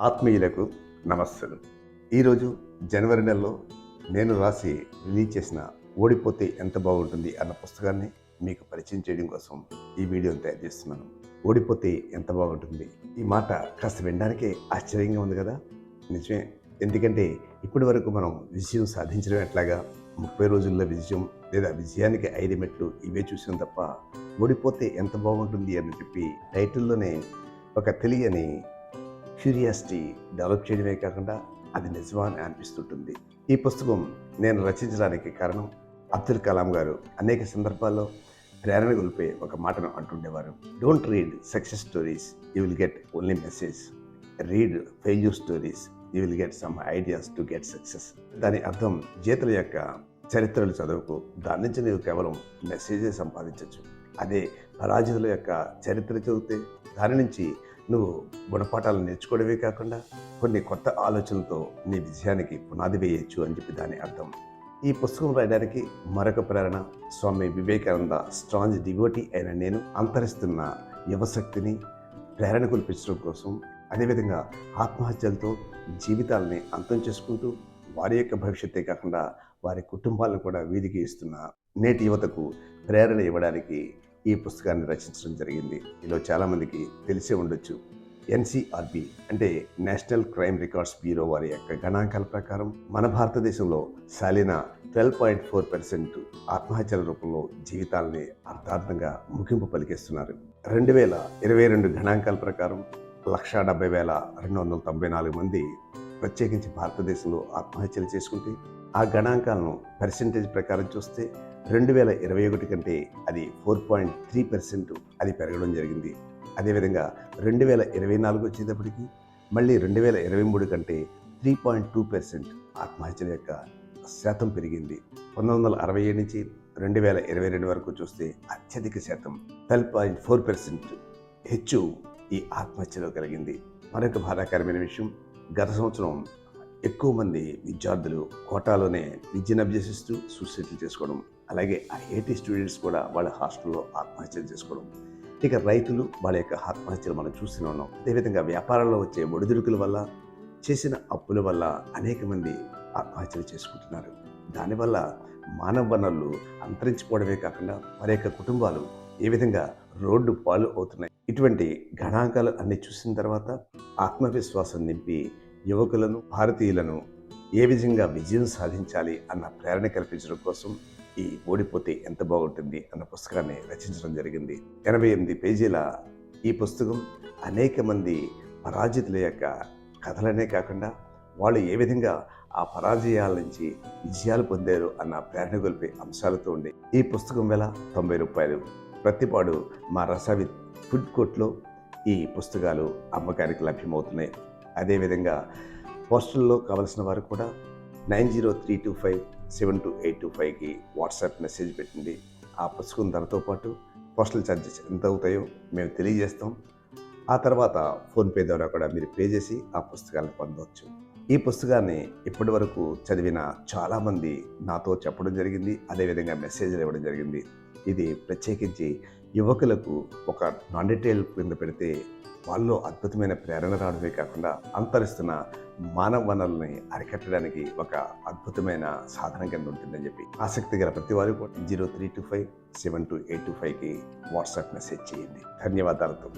ఆత్మీయులకు నమస్సులు. ఈరోజు జనవరి నెలలో నేను రాసి రిలీజ్ చేసిన ఓడిపోతే ఎంత బాగుంటుంది అన్న పుస్తకాన్ని మీకు పరిచయం చేయడం కోసం ఈ వీడియోని తయారు చేస్తున్నాను. ఓడిపోతే ఎంత బాగుంటుంది? ఈ మాట కాస్త వినడానికే ఆశ్చర్యంగా ఉంది కదా? నిజమే. ఎందుకంటే ఇప్పటి వరకు మనం విజయం సాధించడం ఎట్లాగా? ముప్పై రోజుల్లో విజయం లేదా విజయానికి ఐదు మెట్లు ఇవే చూసాం తప్ప ఓడిపోతే ఎంత బాగుంటుంది అని చెప్పి టైటిల్లోనే ఒక తెలియని క్యూరియాసిటీ డెవలప్ చేయడమే కాకుండా అది నిజమా అని అనిపిస్తుంటుంది. ఈ పుస్తకం నేను రచించడానికి కారణం అబ్దుల్ కలాం గారు. అనేక సందర్భాల్లో ప్రేరణ గొలిపే ఒక మాటను అంటుండేవారు. Don't read success stories you will get only message read failure stories you will get some ideas to get success దాని అర్థం జీతల యొక్క చరిత్రలు చదువుకు దాని నుంచి నీవు కేవలం మెసేజే సంపాదించవచ్చు అదే పరాజితుల యొక్క చరిత్ర చదివితే దాని నుంచి నువ్వు గుణపాఠాలు నేర్చుకోవడమే కాకుండా కొన్ని కొత్త ఆలోచనలతో నీ విజయానికి పునాది వేయచ్చు అని చెప్పి దాని అర్థం. ఈ పుస్తకం రాయడానికి మరొక ప్రేరణ స్వామి వివేకానంద స్ట్రాంగ్ డివోటీ అయిన నేను అంతరిస్తున్న యువశక్తిని ప్రేరణ కల్పించడం కోసం అదేవిధంగా ఆత్మహత్యలతో జీవితాలని అంతం చేసుకుంటూ వారి యొక్క భవిష్యత్తే కాకుండా వారి కుటుంబాలను కూడా వీధికి ఇస్తున్న నేటి యువతకు ప్రేరణ ఇవ్వడానికి ఈ పుస్తకాన్ని రచించడం జరిగింది. ఇందులో చాలామందికి తెలిసే ఉండొచ్చు. ఎన్సిఆర్బి అంటే నేషనల్ క్రైమ్ రికార్డ్స్ బ్యూరో వారి యొక్క గణాంకాల ప్రకారం మన భారతదేశంలో సాలిన ట్వెల్వ్ పాయింట్ ఫోర్ పర్సెంట్ ఆత్మహత్యల రూపంలో జీవితాలని అర్థార్థంగా ముగింపు పలికిస్తున్నారు. రెండు వేల ఇరవై రెండు గణాంకాల ప్రకారం లక్షా డెబ్బై వేల రెండు వందల తొంభై నాలుగు మంది ప్రత్యేకించి భారతదేశంలో ఆత్మహత్యలు చేసుకుంటే ఆ గణాంకాలను పర్సెంటేజ్ ప్రకారం చూస్తే రెండు వేల ఇరవై ఒకటి కంటే అది ఫోర్ పాయింట్ త్రీ పర్సెంట్ అది పెరగడం జరిగింది. అదేవిధంగా రెండు వేల ఇరవై నాలుగు వచ్చేటప్పటికి మళ్ళీ రెండు వేల ఇరవై మూడు కంటే త్రీ పాయింట్ టూ పర్సెంట్ ఆత్మహత్యల యొక్క శాతం పెరిగింది. పంతొమ్మిది వందల అరవై ఏడు నుంచి రెండు వేల ఇరవై రెండు వరకు చూస్తే అత్యధిక శాతం ట్వెల్వ్ పాయింట్ ఫోర్ పర్సెంట్ హెచ్చు ఈ ఆత్మహత్యలో కలిగింది. మరొక బాధాకరమైన విషయం గత సంవత్సరం ఎక్కువ మంది విద్యార్థులు కోటాలోనే విద్యను అభ్యసిస్తూ సూసైడ్లు చేసుకోవడం అలాగే ఐఐటి స్టూడెంట్స్ కూడా వాళ్ళ హాస్టల్లో ఆత్మహత్యలు చేసుకోవడం. ఇక రైతులు వాళ్ళ యొక్క ఆత్మహత్యలు మనం చూస్తూనే ఉన్నాం. అదేవిధంగా వ్యాపారంలో వచ్చే ఒడిదుడుకుల వల్ల చేసిన అప్పుల వల్ల అనేక మంది ఆత్మహత్యలు చేసుకుంటున్నారు. దానివల్ల మానవ వనరులు అంతరించిపోవడమే కాకుండా వారి యొక్క కుటుంబాలు ఏ విధంగా రోడ్డు పాలు అవుతున్నాయి? ఇటువంటి గణాంకాలు అన్ని చూసిన తర్వాత ఆత్మవిశ్వాసం నింపి యువకులను భారతీయులను ఏ విధంగా విజయం సాధించాలి అన్న ప్రేరణ కల్పించడం కోసం ఈ ఓడిపోతే ఎంత బాగుంటుంది అన్న పుస్తకాన్ని రచించడం జరిగింది. ఎనభై ఎనిమిది పేజీల ఈ పుస్తకం అనేక మంది పరాజితుల యొక్క కథలనే కాకుండా వాళ్ళు ఏ విధంగా ఆ పరాజయాల నుంచి విజయాలు పొందారు అన్న ప్రేరణ గొలిపే అంశాలతో ఉండే ఈ పుస్తకం వెల తొంభై రూపాయలు. ప్రతిపాడు మా రసవి ఫుడ్ కోర్ట్లో ఈ పుస్తకాలు అమ్మకానికి లభ్యమవుతున్నాయి. అదేవిధంగా పోస్టల్లో కావలసిన వారు కూడా nine zero three two five seven two eight two ఫైవ్కి వాట్సాప్ మెసేజ్ పెట్టండి. ఆ పుస్తకం ధరతో పాటు పోస్టల్ ఛార్జెస్ ఎంత అవుతాయో మేము తెలియజేస్తాం. ఆ తర్వాత ఫోన్పే ద్వారా కూడా మీరు పే చేసి ఆ పుస్తకాలను పొందవచ్చు. ఈ పుస్తకాన్ని ఇప్పటి వరకు చదివిన చాలామంది నాతో చెప్పడం జరిగింది. అదేవిధంగా మెసేజ్లు ఇవ్వడం జరిగింది. ఇది ప్రత్యేకించి యువకులకు ఒక నాన్ డీటెయిల్ కింద పెడితే వాళ్ళలో అద్భుతమైన ప్రేరణ రావడమే కాకుండా అంతరిస్తున్న మానవ వనరుల్ని అరికట్టడానికి ఒక అద్భుతమైన సాధనం కింద ఉంటుందని చెప్పి ఆసక్తి గల ప్రతి వారు zero three two five seven two eight two ఫైవ్కి వాట్సాప్ మెసేజ్ చేయండి. ధన్యవాదాలతో